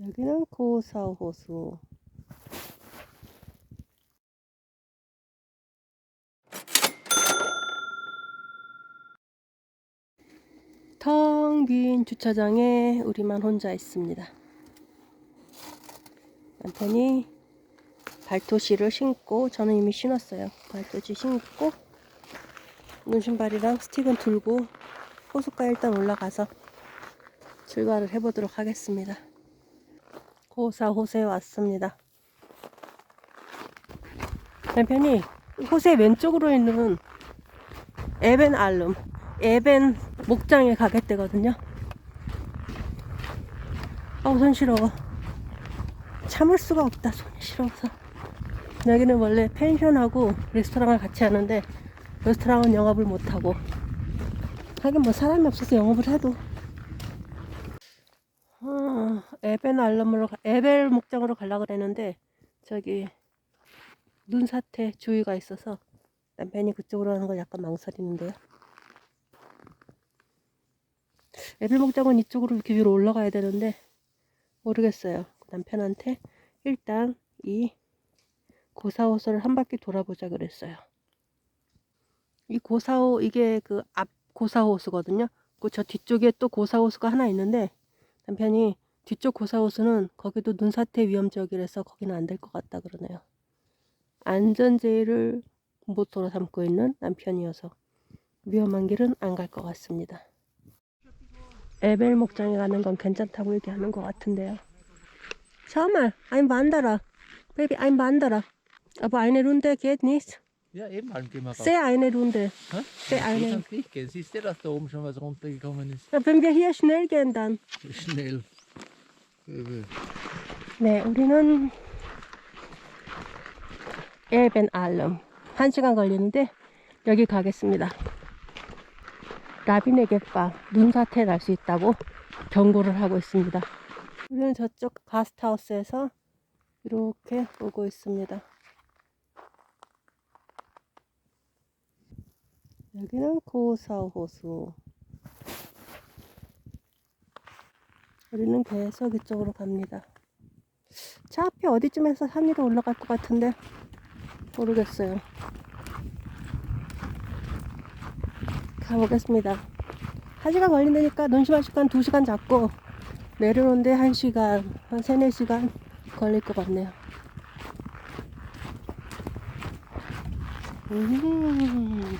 여기는 고사우 호수. 텅 빈 주차장에 우리만 혼자 있습니다. 남편이 발토시를 신고 저는 이미 신었어요. 발토시 신고 눈신발이랑 스틱은 들고 호숫가 일단 올라가서 출발을 해보도록 하겠습니다. 고사 호수에 왔습니다. 남편이 호수의 왼쪽으로 있는 에벤 알룸, 에벤 목장에 가겠대거든요. 아우 손 시려워. 참을 수가 없다 손이 시려워서. 여기는 원래 펜션하고 레스토랑을 같이 하는데 레스토랑은 영업을 못하고 하긴 뭐 사람이 없어서 영업을 해도 어, 에벤 알럼으로 가- 에벨 목장으로 가려고 그랬는데 저기 눈사태 주의가 있어서 남편이 그쪽으로 하는 걸 약간 망설이는데요. 에벨 목장은 이쪽으로 이렇게 위로 올라가야 되는데 모르겠어요. 남편한테 일단 이 고사호수를 한 바퀴 돌아보자 그랬어요. 이 고사호 이게 그 앞 고사호수거든요. 그 저 뒤쪽에 또 고사호수가 하나 있는데 남편이 뒤쪽 고사호수는 거기도 눈사태 위험 지역이라서 거기는 안 될 것 같다 그러네요. 안전제의를 모토로 삼고 있는 남편이어서 위험한 길은 안 갈 것 같습니다. 에벨 목장에 가는 건 괜찮다고 얘기하는 것 같은데요. Schau mal, ein Wanderer. Baby, ein Wanderer. Aber eine Runde geht nicht. Ja, eben, halt gehen wir raus. Seh eine Runde. Hä? Seh Geht eine. sonst nicht gehen. Siehst du, dass da oben schon was runtergekommen ist? Ja, wenn wir hier schnell gehen, dann. Schnell. 네, 우리는 에벤 알름. 한 시간 걸리는데 여기 가겠습니다. 라비네게파 눈사태 날 수 있다고 경고를 하고 있습니다. 우리는 저쪽 가스트하우스에서 이렇게 오고 있습니다. 여기는 고사우 호수. 우리는 계속 이쪽으로 갑니다. 차 앞에 어디쯤에서 산 위로 올라갈 것 같은데 모르겠어요. 가보겠습니다. 한 시간 걸린다니까 눈시만 시간 두 시간 잡고 내려오는데 한 시간 한 세네 시간 걸릴 것 같네요. 음.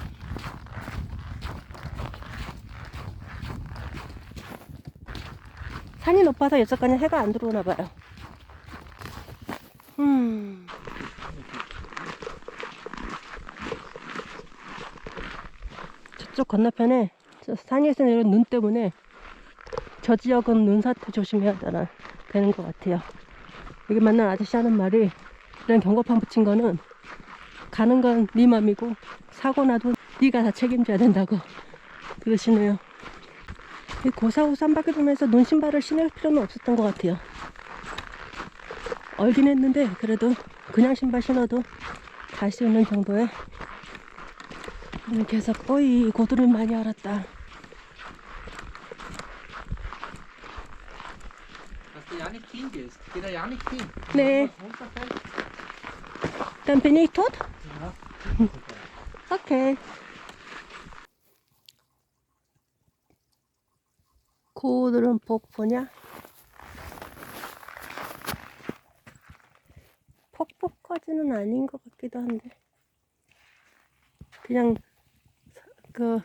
산이 높아서 여기까지 해가 안 들어오나 봐요. 음. 저쪽 건너편에 저 산에서 내려온 눈 때문에 저 지역은 눈사태 조심해야 되는 것 같아요. 여기 만난 아저씨 하는 말이 이런 경고판 붙인 거는 가는 건 네 맘이고 사고 나도 네가 다 책임져야 된다고 그러시네요. 이 고사고사 한 바퀴 돌면서 눈 신발을 신을 필요는 없었던 것 같아요. 얼긴 했는데 그래도 그냥 신발 신어도 갈 수 있는 정도의 오늘 계속 어이 고드름 많이 알았다. Runterfällt, Dann bin ich tot? Ja. 오 고드름 폭포냐? 폭포까지는 아닌 것 같기도 한데 그냥 사- 그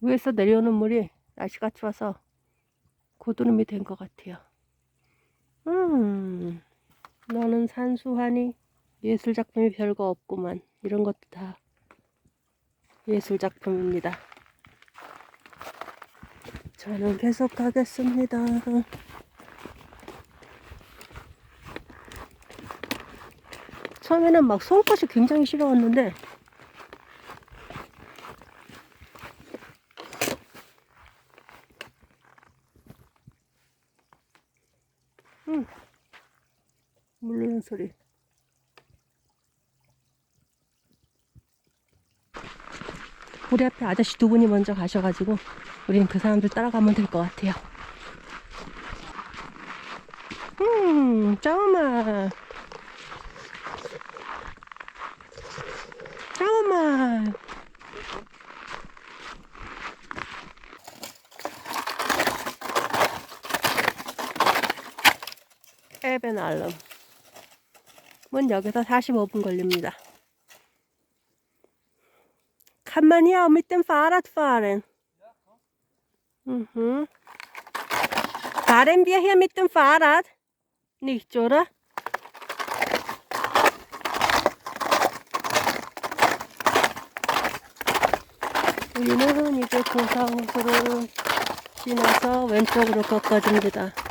위에서 내려오는 물이 날씨가 추워서 고드름이 된 것 같아요. 음, 너는 산수하니 예술 작품이 별거 없구만. 이런 것도 다 예술 작품입니다. 저는 계속 가겠습니다. 처음에는 막 송곳이 굉장히 싫어왔는데 음, 물르는 소리. 우리 앞에 아저씨 두 분이 먼저 가셔가지고 우리는 그 사람들 따라가면 될 것 같아요. 음, 잠깐만. 잠깐만. 에벤 알럼. 문 여기서 45분 걸립니다. Kann man hier auch mit dem Fahrrad fahren? Mhm. Fahren wir hier mit dem Fahrrad? Nicht, oder? 우리는 이제 고사호수를 지나서 왼쪽으로 꺾어줍니다.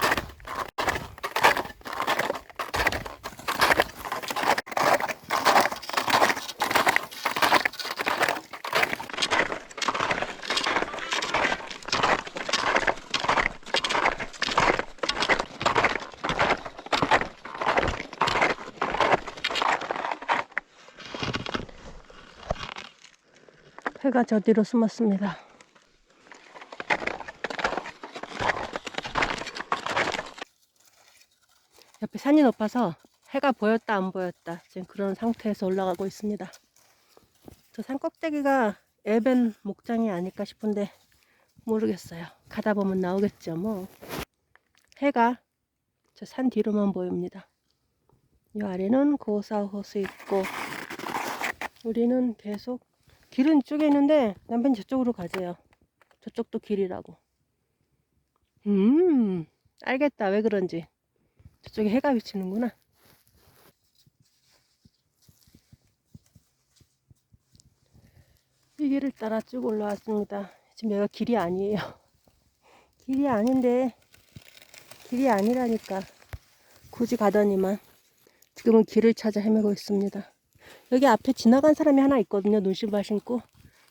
해가 저 뒤로 숨었습니다. 옆에 산이 높아서 해가 보였다 안 보였다 지금 그런 상태에서 올라가고 있습니다. 저산 꼭대기가 에벤 목장이 아닐까 싶은데 모르겠어요. 가다 보면 나오겠죠 뭐. 해가 저 산 뒤로만 보입니다. 이 아래는 고사호수 있고 우리는 계속 길은 이쪽에 있는데 남편이 저쪽으로 가재요. 저쪽도 길이라고. 음, 알겠다. 왜 그런지. 저쪽에 해가 비치는구나. 이 길을 따라 쭉 올라왔습니다. 지금 여기가 길이 아니에요. 길이 아닌데, 길이 아니라니까. 굳이 가더니만. 지금은 길을 찾아 헤매고 있습니다. 여기 앞에 지나간 사람이 하나 있거든요. 눈신발 신고.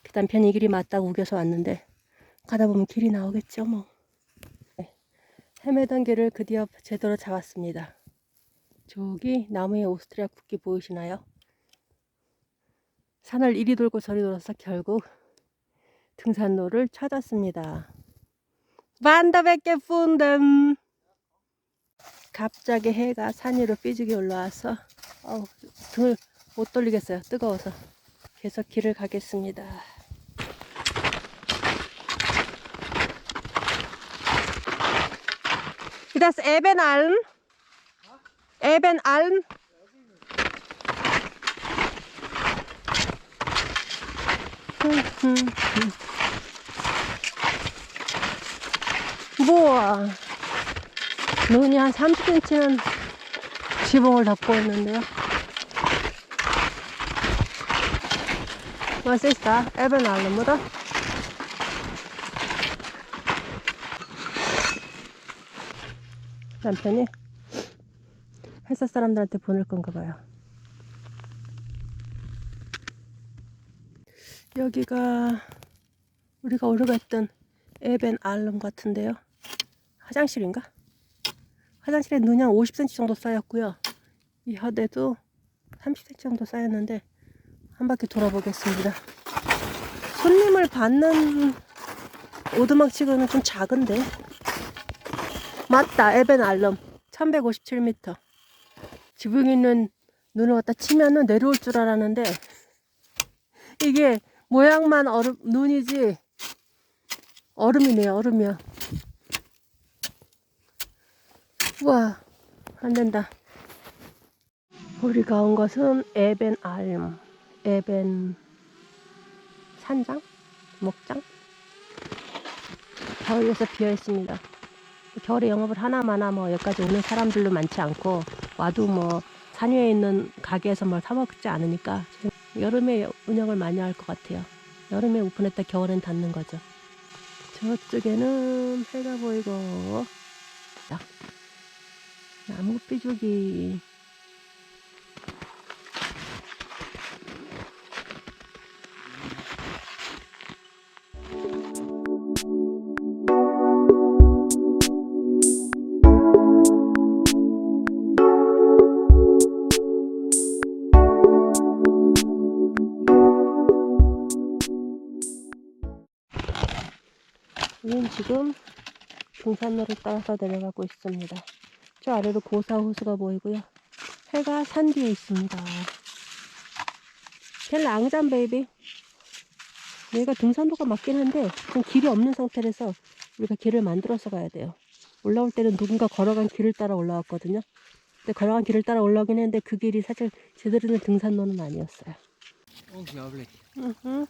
그 남편이 이 길이 맞다고 우겨서 왔는데 가다 보면 길이 나오겠죠 뭐. 네. 헤매던 길을 드디어 제대로 잡았습니다. 저기 나무에 오스트리아 국기 보이시나요? 산을 이리 돌고 저리 돌아서 결국 등산로를 찾았습니다. 반다백개 푼덤 갑자기 해가 산 위로 삐죽이 올라와서 어우, 등을 못 돌리겠어요. 뜨거워서. 계속 길을 가겠습니다. Das Ebenalm? Ebenalm? 우와. 눈이 한 30cm는 지붕을 덮고 있는데요. Was ist da? Ebenalm, oder? 남편이 회사 사람들한테 보낼 건가 봐요. 여기가 우리가 오르갔던 에벤 알름 같은데요. 화장실인가? 화장실에 눈이 한 50cm 정도 쌓였고요. 이 허대도 30cm 정도 쌓였는데 한 바퀴 돌아보겠습니다. 손님을 받는 오두막 치고는 좀 작은데. 맞다, 에벤 알럼. 1157m. 지붕에 있는 눈을 갖다 치면은 내려올 줄 알았는데, 이게 모양만 얼음, 눈이지, 얼음이네요, 얼음이야. 우와, 안 된다. 우리가 온 것은 에벤 알름. 에벤 산장? 목장? 겨울에서 비어 있습니다. 겨울에 영업을 하나마나 뭐 여기까지 오는 사람들도 많지 않고 와도 뭐 산 위에 있는 가게에서 뭘 사 먹지 않으니까 여름에 운영을 많이 할 것 같아요. 여름에 오픈했다 겨울엔 닫는 거죠. 저쪽에는 해가 보이고 야, 나무 삐죽이 우리는 지금 등산로를 따라서 내려가고 있습니다. 저 아래로 고사호수가 보이고요. 해가 산 뒤에 있습니다. 텔라 앙잠 베이비. 얘가 등산로가 맞긴 한데 지금 길이 없는 상태라서 우리가 길을 만들어서 가야 돼요. 올라올 때는 누군가 걸어간 길을 따라 올라왔거든요. 근데 걸어간 길을 따라 올라오긴 했는데 그 길이 사실 제대로 된 등산로는 아니었어요. Unglaublich. 으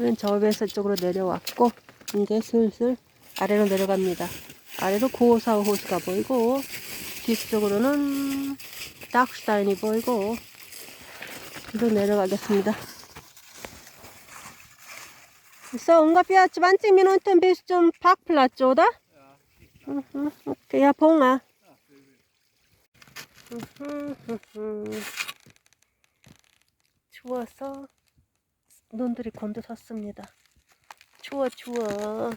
우리는 저배에서 쪽으로 내려왔고 이제 슬슬 아래로 내려갑니다. 아래로 고사우 호수가 보이고 뒤쪽으로는 닥슈타인이 보이고 계속 내려가겠습니다. So ungefähr 20 Minuten bis zum Parkplatz. 추워서 눈들이 곤두 섰습니다. 추워, 추워.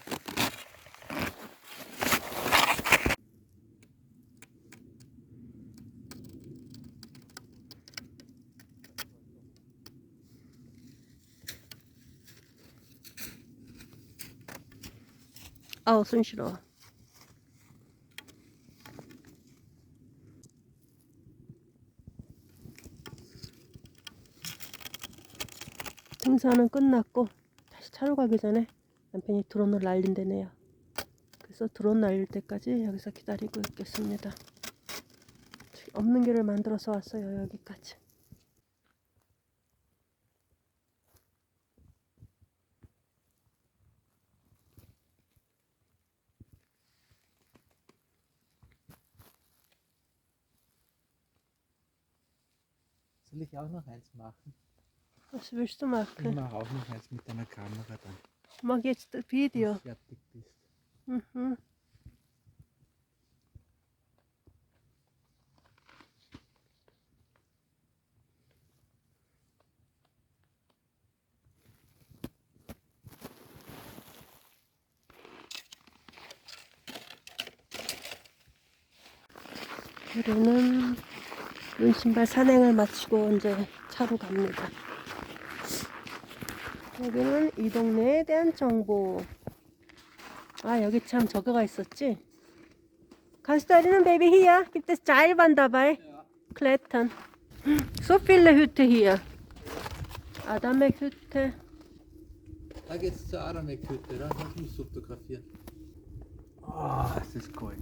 아우, 손 시려 워. 등산은 끝났고 다시 차로 가기 전에 남편이 드론을 날린다네요. 그래서 드론 날릴 때까지 여기서 기다리고 있겠습니다. 없는 길을 만들어서 왔어요 여기까지. Soll ich auch noch eins machen? Was willst du Ich machen? mache auch noch eins mit deiner Kamera dann. Mach jetzt das Video. Fertig bist. Mhm. 우리는 눈신발 산행을 마치고 이제 차로 갑니다. 여기는 이 동네에 대한 정보. 아 여기 참 저거가 있었지. Seilbahn dabei. Klettern. So viele Hütte hier. Adamek Hütte. Da geht's zur Aramek-Hütte, da das muss fotografieren. Ah, es ist kalt.